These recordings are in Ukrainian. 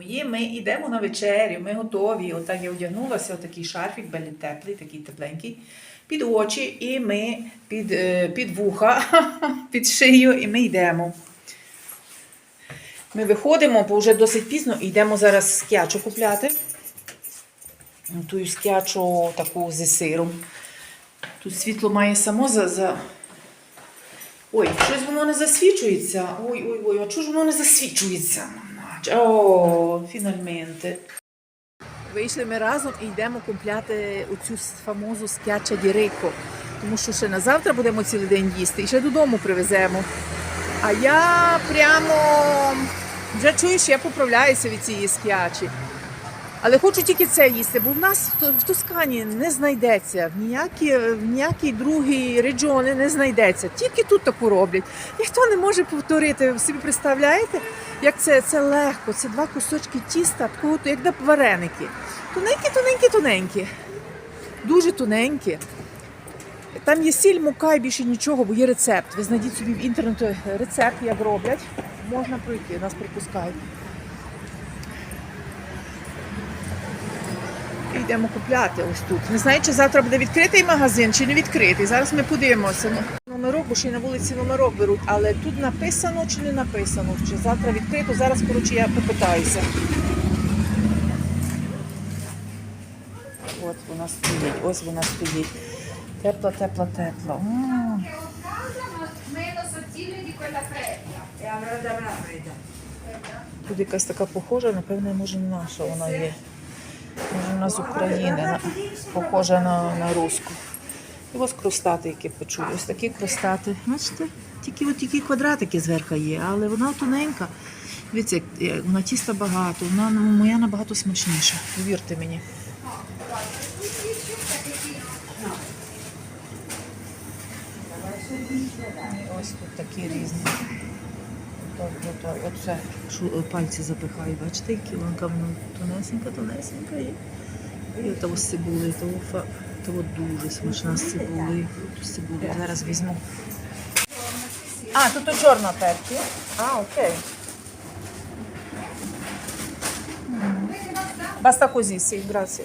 Мої, ми йдемо на вечерю, ми готові. Отак я одягнулася, отакий шарфік, белі теплий, такий тепленький, під очі, і ми під, е, під вуха, під шию, і ми йдемо. Ми виходимо, бо вже досить пізно, і йдемо зараз скячу купляти. Ту скячу таку зі сиром. Тут світло має само за. за... Ой, щось воно не засвічується. Ой, ой, ой, а чого ж воно не засвічується? О, фінальменте. Вийшли ми разом і йдемо купляти оцю фамозу скяча дірико. Тому що ще на завтра будемо цілий день їсти і ще додому привеземо. А я прямо вже чую, що я поправляюся від цієї скячі. Але хочу тільки це їсти, бо в нас в Ту- в Тоскані не знайдеться, в ніякі, в ніякій другій регіоні не знайдеться. Тільки тут таку роблять. Ніхто не може повторити. Ви собі представляєте, як це, це легко. Це два кусочки тіста, такого, як на вареники. Тоненькі, тоненькі, тоненькі. Дуже тоненькі. Там є сіль, мука і більше нічого, бо є рецепт. Ви знайдіть собі в інтернеті рецепт, як роблять. Можна пройти, нас припускають. Йдемо купляти ось тут. Не знаю, чи завтра буде відкритий магазин, чи не відкритий. Зараз ми подивимося. Номерок, бо ще й на вулиці номерок беруть, але тут написано чи не написано, чи завтра відкрито. Зараз, коротше, я попитаюся. От вона стоїть, ось вона стоїть. Da una fredda. Тут якась така похожа, напевне, може не наша вона є. Вона з України, похожа на, на руську. І ось кростати, які печуть. Ось такі кростати. Бачите, тільки от такі квадратики зверху є, але вона тоненька. Дивіться, вона тіста багато, вона моя набагато смачніша. Повірте мені. Ось тут такі різні. Так, оце шу- пальці запихаю, бачите, які вона воно тонесенька, тонесенька є. І от ось з цибулею, то, фа- то от дуже смачна з з цибулею зараз візьму. А, тут і чорна перці. А, окей. Basta così, sì, grazie.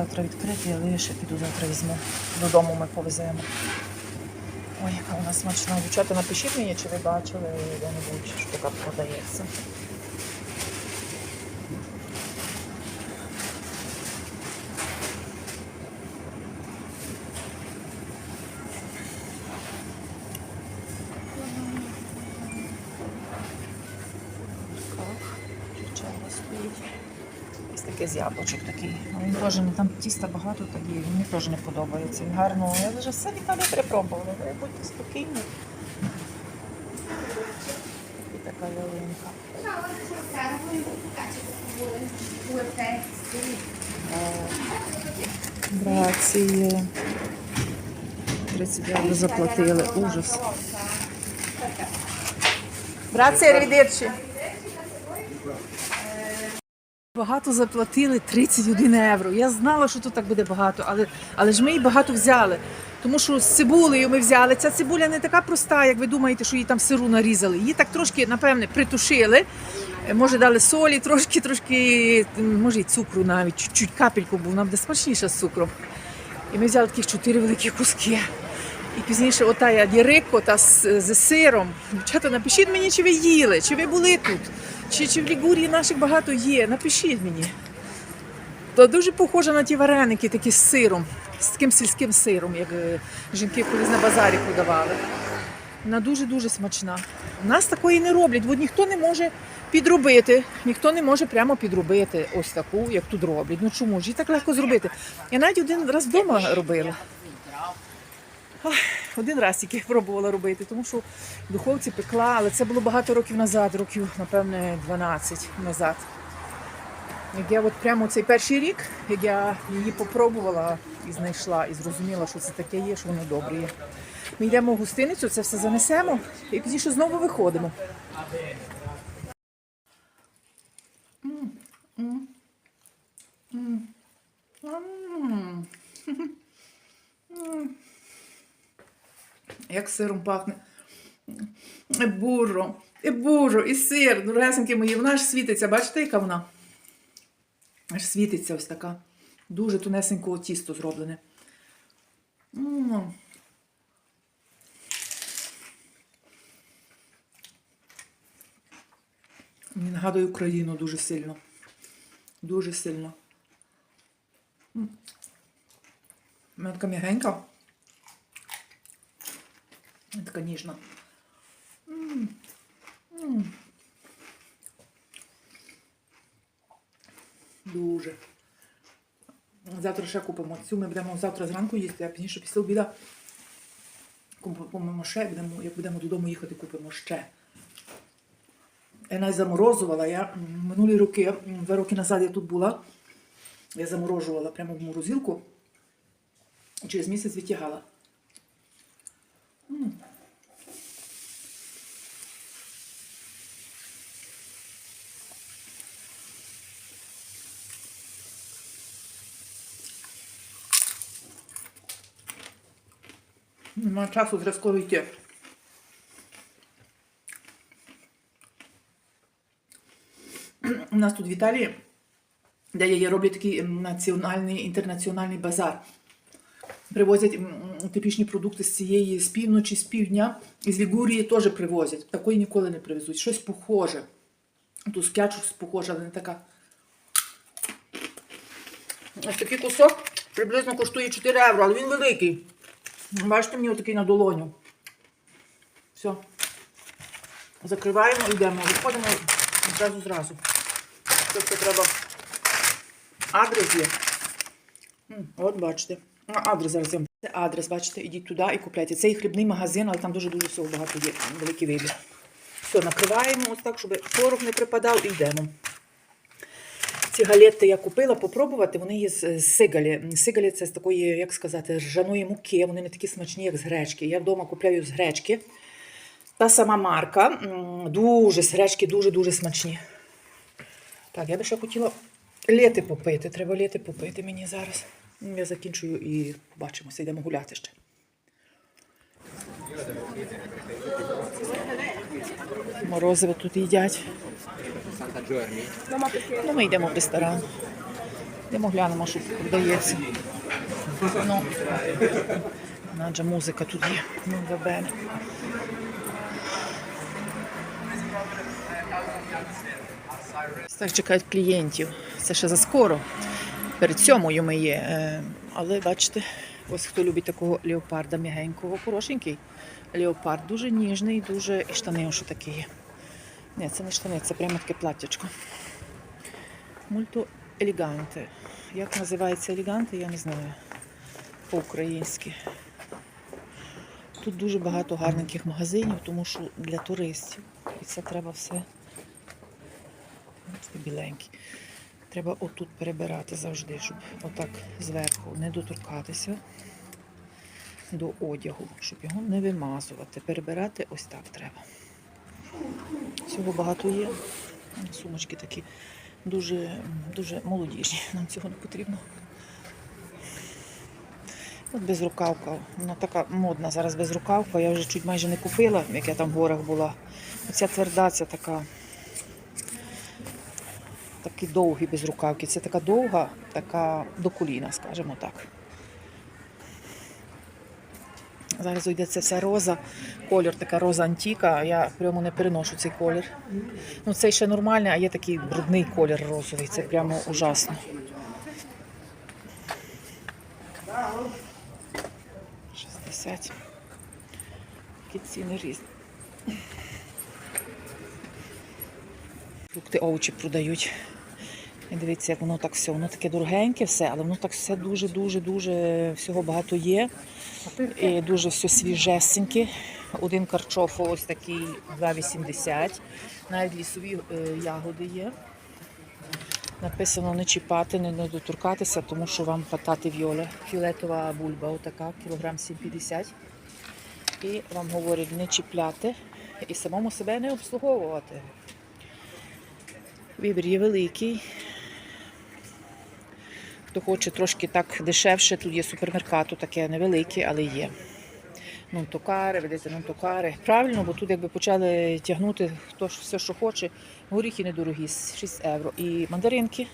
Завтра відкритий, але я ще піду завтра візьму. Додому ми повеземо. Ой, яка вона смачна. Дівчата, напишіть мені, чи ви бачили де-небудь, що така стоїть. Ось таке з яблучок теж не там тіста багато тоді, мені теж не подобається. Він гарно. Я вже все Віталій перепробувала. Ви будьте спокійні. І така ялинка. Грації. 30 євро заплатили. Ужас. Грація, arrivederci. Багато заплатили 31 євро. Я знала, що тут так буде багато, але, але ж ми і багато взяли. Тому що з цибулею ми взяли. Ця цибуля не така проста, як ви думаєте, що її там сиру нарізали. Її так трошки, напевне, притушили. Е, Може, дали солі, трошки, трошки, може, і цукру навіть, чуть-чуть капельку, бо вона буде смачніша з цукром. І ми взяли таких чотири великі куски. І пізніше ота дірико та з, з сиром. Дівчата, напишіть мені, чи ви їли, чи ви були тут, чи, чи в Лігурії наших багато є. Напишіть мені. То дуже похоже на ті вареники, такі з сиром, з таким сільським сиром, як е, жінки колись на базарі продавали. Вона дуже-дуже смачна. У нас такої не роблять, бо ніхто не може підробити, ніхто не може прямо підробити ось таку, як тут роблять. Ну чому ж? Її так легко зробити. Я навіть один раз вдома робила. Один раз тільки пробувала робити, тому що в духовці пекла, але це було багато років назад, років, напевне, 12 назад. Як я от прямо цей перший рік, як я її попробувала і знайшла, і зрозуміла, що це таке є, що воно добре є. Ми йдемо в гостиницю, це все занесемо і пізніше знову виходимо. М, м. М. Як сиром пахне. І бурро, і бурро, і сир, дорогесенькі мої. Вона аж світиться. Бачите, яка вона? Аж світиться ось така. Дуже тонесенького тісто зроблене. М. Мені нагадує Україну дуже сильно. Дуже сильно. Вона така м'ягенька. Така ніжна. Дуже. Завтра ще купимо цю. Ми будемо завтра зранку їсти, а пізніше після обіда купимо ще, будемо, як будемо додому їхати, купимо ще. Я навіть заморозувала. Я минулі роки, два роки назад я тут була. Я заморожувала прямо в морозилку. Через місяць витягала. Нема часу скоро йти. У нас тут в Італії, де я є, роблять такий національний інтернаціональний базар. Привозять типічні продукти з цієї з півночі, з півдня. З Лігурії теж привозять. Такої ніколи не привезуть. Щось похоже. Тут скячус похоже, але не така. Ось такий кусок приблизно коштує 4 євро, але він великий. Бачите, мені отакий на долоню. Все. Закриваємо і йдемо. Виходимо зразу зразу. Тобто треба адрес є. От бачите. А, Адрес зараз я. Це адрес, бачите, ідіть туди і купляйте. Це і хлібний магазин, але там дуже-дуже всього багато є. Великий вибір. Все, накриваємо ось так, щоб порох не припадав і йдемо. Ці галети я купила попробувати, вони є з сигалі. Сигалі це з такої, як сказати, ржаної муки, вони не такі смачні, як з гречки. Я вдома купляю з гречки. Та сама марка. Дуже з гречки, дуже-дуже смачні. Так, я би ще хотіла літи попити. Треба літи попити мені зараз. Я закінчую і побачимося, йдемо гуляти ще. Морозиво тут їдять. Ну, ми йдемо в ресторан. Йдемо глянемо, що тут продається. Ну, Надя музика тут є. Ну, бабене. Так чекають клієнтів. Це ще заскоро. Перед сьомою ми є. Е, Але бачите, ось хто любить такого леопарда м'ягенького, хорошенький. Леопард дуже ніжний, дуже і штани ось такі є. Ні, це не штани, це прямо таке платтячко. Мульто елеганте. Як називається елеганте, я не знаю. По-українськи. Тут дуже багато гарненьких магазинів, тому що для туристів. І це треба все. Біленький. Треба отут перебирати завжди, щоб отак зверху не доторкатися до одягу, щоб його не вимазувати. Перебирати ось так треба. Всього багато є. Сумочки такі дуже, дуже молодіжні. Нам цього не потрібно. От безрукавка. Вона така модна зараз безрукавка. Я вже чуть майже не купила, як я там в горах була. Оця тверда, це така. Такі довгі безрукавки. Це така довга, така до коліна, скажімо так. Зараз йде це вся роза. Колір така роза антіка. Я прямо не переношу цей колір. Ну, цей ще нормальний, а є такий брудний колір розовий. Це прямо ужасно. Шістдесят. Які ціни різні. Фрукти, овочі продають. І дивіться, як воно так все. Воно таке дорогеньке все, але воно так все дуже-дуже-дуже всього багато є. І дуже все свіжесеньке. Один карчоф ось такий 2,80. Навіть лісові е, ягоди є. Написано не чіпати, не, доторкатися, тому що вам патати віоле. Фіолетова бульба, отака, кілограм 7,50. І вам говорять не чіпляти і самому себе не обслуговувати. Вибір є великий. Хто хоче трошки так дешевше, тут є супермеркату, таке невелике, але є. нонтокари, видите, нонтокари. Правильно, бо тут якби почали тягнути хто все, що хоче. Горіхи недорогі, 6 євро. І мандаринки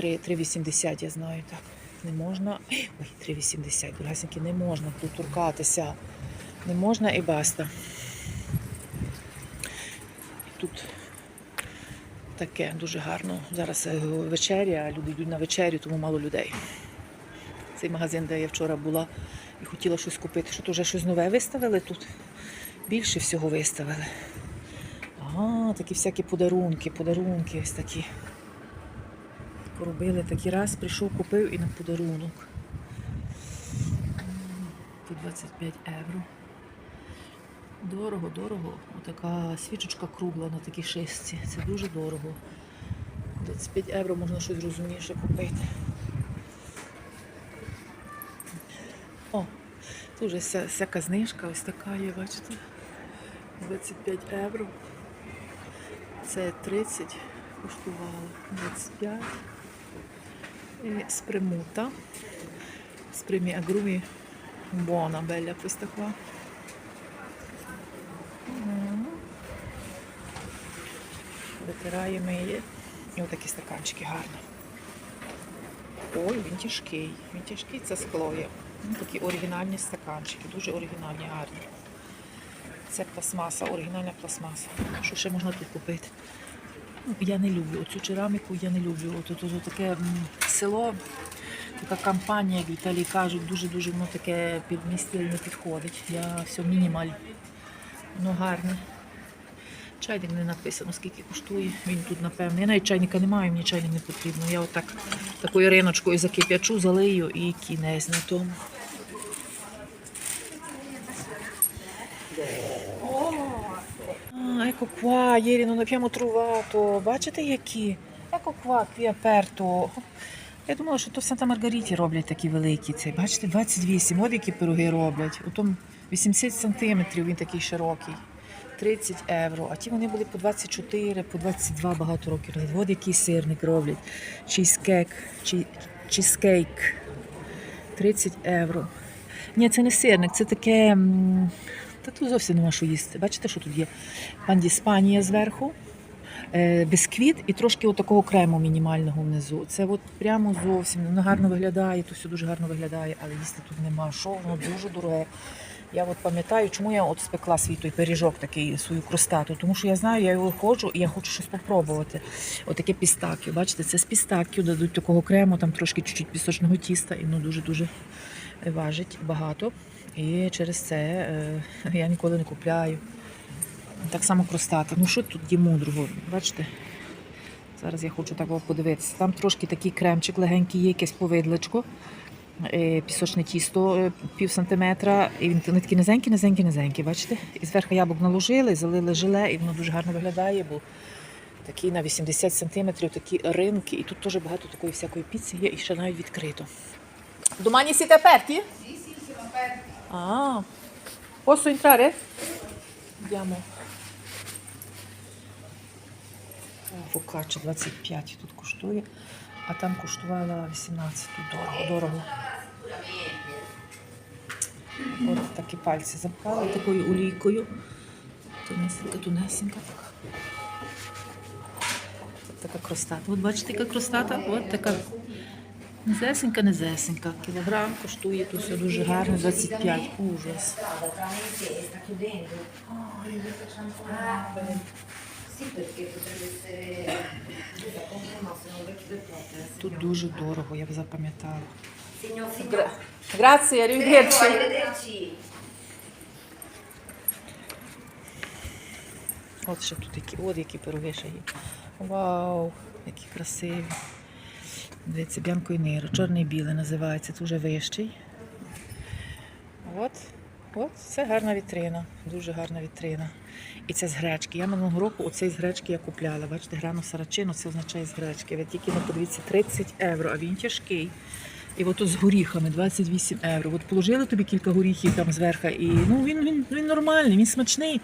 3,80, я знаю так. Не можна. Ой, 3,80, дорогасенькі, не можна тут торкатися. Не можна і баста. Тут таке дуже гарно. Зараз е, вечеря, люди йдуть на вечерю, тому мало людей. Цей магазин, де я вчора була і хотіла щось купити, що тут вже щось нове виставили тут. Більше всього виставили. Ага, такі всякі подарунки, подарунки ось такі. Поробили такий раз, прийшов, купив і на подарунок. По 25 євро. Дорого, дорого. Отака свічечка кругла на такій шишці. Це дуже дорого. 25 євро можна щось розумніше купити. О, тут вже вся, всяка знижка, ось така є, бачите? 25 євро. Це 30 коштувало 25. І спримута. Спримі агрумі буона беля questa qua. Витираємо її. І отакі стаканчики гарні. Ой, він тяжкий. Він тяжкий, це скло є. Ну, такі оригінальні стаканчики, дуже оригінальні, гарні. Це пластмаса, оригінальна пластмаса. Що ще можна тут купити? Ну, Я не люблю оцю кераміку, я не люблю. От, от, таке село, така кампанія, як в Італії кажуть, дуже-дуже воно таке під мій стиль не підходить. Я все мінімаль. Воно гарне. Чайник не написано, скільки коштує. Він тут, напевно. Я навіть чайника не маю, мені чайник не потрібно. Я отак такою риночкою закип'ячу, залию і кінець на тому. Ecco qua, ieri non abbiamo trovato. Які. Qua, qui. Я думала, що то в Санта Маргариті роблять такі великі. Це, бачите, 28. От які пироги роблять. Отом 80 сантиметрів він такий широкий. 30 євро. А ті вони були по 24, по 22 багато років. От який сирник роблять. Чізкек, чі, чізкейк. 30 євро. Ні, це не сирник, це таке. Та тут зовсім нема що їсти. Бачите, що тут є? Пан Іспанія зверху, е, бісквіт і трошки такого крему мінімального внизу. Це от прямо зовсім воно гарно виглядає, то все дуже гарно виглядає, але їсти тут нема. Що воно дуже дороге. Я от пам'ятаю, чому я от спекла свій той пиріжок такий, свою кростату. Тому що я знаю, я його ходжу і я хочу щось спробувати. Отаке пістакю. Бачите, це з пістакю дадуть такого крему, там трошки чуть-чуть пісочного тіста, і воно дуже-дуже важить багато. І через це е, я ніколи не купляю. Так само кростати. Ну що тут є мудрого? Бачите? Зараз я хочу так подивитися. Там трошки такий кремчик легенький, є якесь повидличко, е, пісочне тісто е, пів сантиметра. І він не такий низенький, низенький, низенький, бачите? І зверху яблук наложили, залили желе, і воно дуже гарно виглядає, бо такий на 80 сантиметрів, такі ринки. І тут теж багато такої всякої піци є, і ще навіть відкрито. Домані siete aperti? Sì, sì, sono aperti. Ah, posso entrare? Andiamo. Фокаччо 25 тут коштує, а там коштувала 18 дорого. дорого. От такі пальці запхали такою олійкою. Тонесенька, тонесенька така. Така кростата. От бачите, яка кростата? От така низесенька, низесенька. Кілограм коштує тут все дуже гарно, 25. Ужас. Lo chiude proprio. Тут дуже дорого, я б запам'ятала. Arrivederci. Arrivederci. От ще тут які, от які пироги ще є. Вау, які красиві. Дивіться, бянко і нейро. Чорний і білий називається, це вже вищий. От, от, це гарна вітрина, дуже гарна вітрина. І це з гречки. Я минулого року оцей з гречки я купляла. Бачите, грану сарачину, це означає з гречки. Ви тільки ну, подивіться 30 євро, а він тяжкий. І от з горіхами 28 євро. От положили тобі кілька горіхів там зверху, і ну, він, він, він нормальний, він смачний.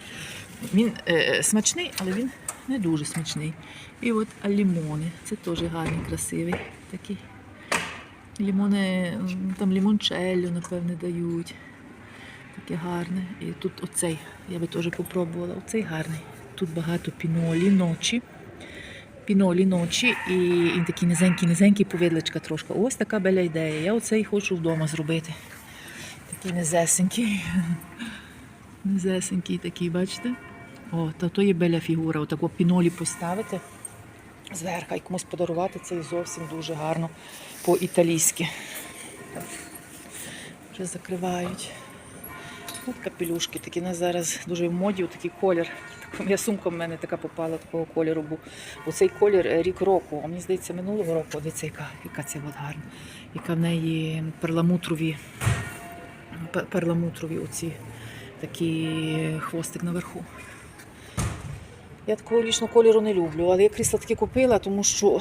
Він е, смачний, але він не дуже смачний. І от лімони. Це теж гарні, красиві такі. Лімони, там лімончелло, напевне, дають. Таке гарне. І тут оцей, я би теж попробувала. Оцей гарний. Тут багато пінолі ночі. Пінолі ночі і, і такі низенькі, низенькі повидличка трошки. Ось така беля ідея. Я оцей хочу вдома зробити. Такий низесенький. Низесенький такий, бачите? О, та то є беля фігура. Отако пінолі поставити зверху і комусь подарувати це і зовсім дуже гарно по-італійськи. Вже закривають. От капелюшки, такі на зараз дуже в моді, такий колір. Моя сумка в мене така попала такого кольору. Був. Оцей колір е, рік року, а мені здається, минулого року. Дивіться, яка, яка це от гарна. Яка в неї перламутрові, перламутрові оці такі хвостик наверху. Я такого лічного кольору не люблю, але я крісла таки купила, тому що,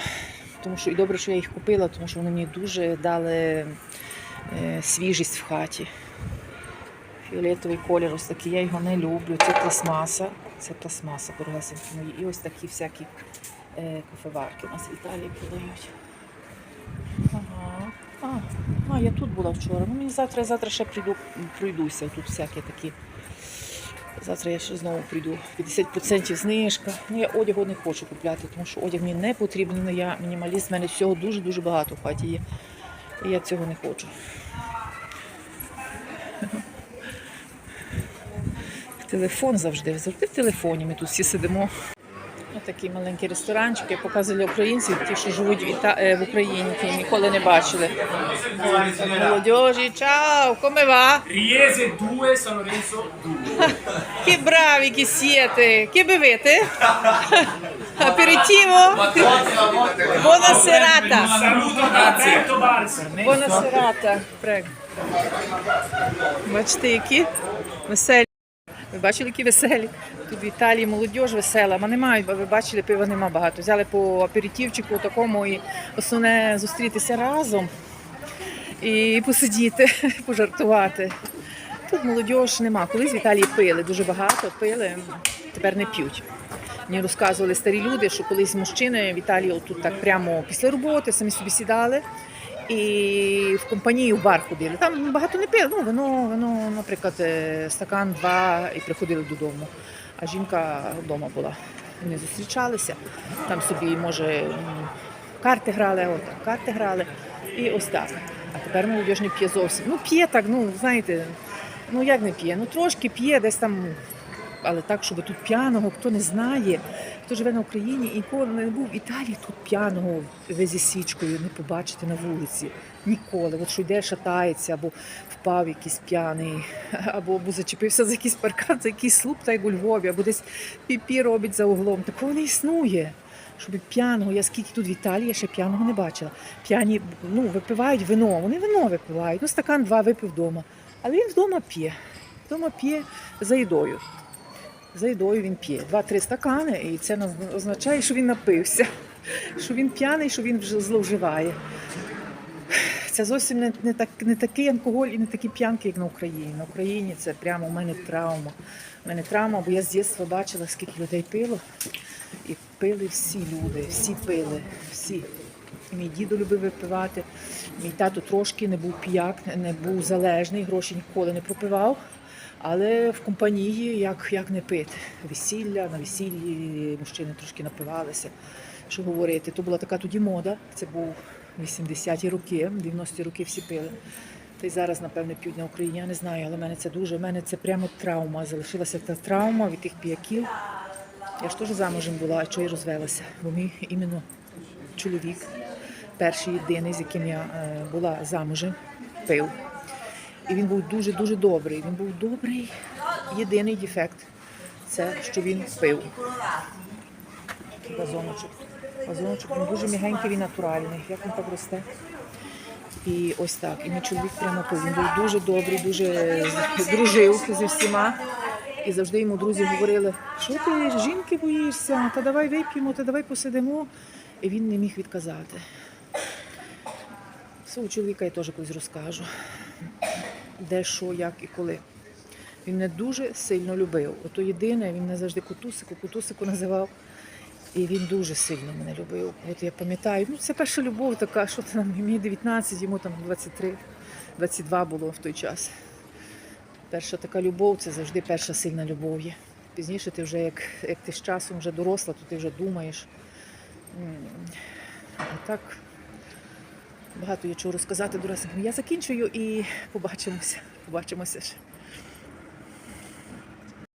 тому що і добре, що я їх купила, тому що вони мені дуже дали е, свіжість в хаті. Фіолетовий колір, ось такий, я його не люблю. Це пластмаса. Це пластмаса, дорогесенькі мої. І ось такі всякі е, кофеварки у нас в Італії продають. Ага. А, а, я тут була вчора. Ну, мені завтра, я завтра ще прийду, пройдуся. Тут всякі такі. Завтра я ще знову прийду. 50% знижка. Ну, я одягу не хочу купляти, тому що одяг мені не потрібен. Ну, Я мінімаліст, в мене всього дуже-дуже багато в хаті є. І я цього не хочу. Телефон завжди, завжди в телефоні. Ми тут всі сидимо. Ось такий маленький ресторанчик, я показувала українців, ті, що живуть в, Іта... е, в Україні, які ніколи не бачили. Молодежі, чао, come va? Riese 2, San Lorenzo 2. Che bravi che siete! Che bevete? Aperitivo? Buona serata! Saluto da Alberto Buona serata, prego. Бачите, які веселі. Ви бачили, які веселі? Тут в Італії молодь весела, а немає, ви бачили, пива нема багато. Взяли по аперитивчику такому і основне зустрітися разом і посидіти, пожартувати. Тут молодь нема. Колись в Італії пили, дуже багато пили, тепер не п'ють. Мені розказували старі люди, що колись мужчини в Італії отут так прямо після роботи самі собі сідали і в компанії в бар ходили. Там багато не пили. Ну, вино, вино, наприклад, е, стакан, два і приходили додому. А жінка вдома була. Вони зустрічалися, там собі, може, карти грали, от, карти грали. І ось так. А тепер молодь не п'є зовсім. Ну, п'є так, ну, знаєте, ну як не п'є? Ну трошки п'є, десь там але так, щоб тут п'яного, хто не знає, хто живе на Україні і ніколи не був в Італії, тут п'яного зі свічкою не побачите на вулиці. Ніколи. От що йде, шатається, або впав якийсь п'яний, або, або зачепився за якийсь паркан, за якийсь слуп, та як у Львові, або десь піпі робить за углом. Такого не існує. Щоб п'яного, я скільки тут в Італії, я ще п'яного не бачила. П'яні ну, випивають вино, вони вино випивають, ну стакан два випив вдома. Але він вдома п'є. Вдома п'є за їдою. За їдою він п'є. Два-три стакани, і це означає, що він напився, що він п'яний, що він вже зловживає. Це зовсім не, не, так, не такий алкоголь і не такі п'янки, як на Україні. На Україні це прямо у мене травма. У мене травма, бо я з дитинства бачила, скільки людей пило. І пили всі люди, всі пили, всі. Мій дідо любив випивати. Мій тато трошки не був п'як, не був залежний, гроші ніколи не пропивав. Але в компанії як, як не пити. Весілля, на весіллі мужчини трошки напивалися. Що говорити? То була така тоді мода. Це був 80-ті роки, 90-ті роки всі пили. Та й зараз, напевне, п'ють на Україні. Я не знаю, але в мене це дуже, в мене це прямо травма. Залишилася та травма від тих піяків. Я ж теж замужем була, а чого й розвелася. Бо мій іменно чоловік, перший єдиний, з яким я е, була замужем, пив. І він був дуже-дуже добрий. Він був добрий. Єдиний дефект це що він пив. Такий Вазоночок. Вазоночок, він дуже м'ягенький, він натуральний. Як він так росте? І ось так. І мій чоловік прямо пив. Він був дуже добрий, дуже дружив зі всіма. І завжди йому друзі говорили, що ти жінки боїшся, та давай вип'ємо, та давай посидимо. І він не міг відказати. Свого чоловіка я теж колись розкажу де що, як і коли. Він мене дуже сильно любив. Ото єдине, він мене завжди кутусику, кутусику називав. І він дуже сильно мене любив. От я пам'ятаю, ну це перша любов така, що там мені 19, йому там 23, 22 було в той час. Перша така любов це завжди перша сильна любов є. Пізніше ти вже, як як ти з часом вже доросла, то ти вже думаєш. А так Багато я чого розказати, дорослим. Я закінчую і побачимося. Побачимося ще.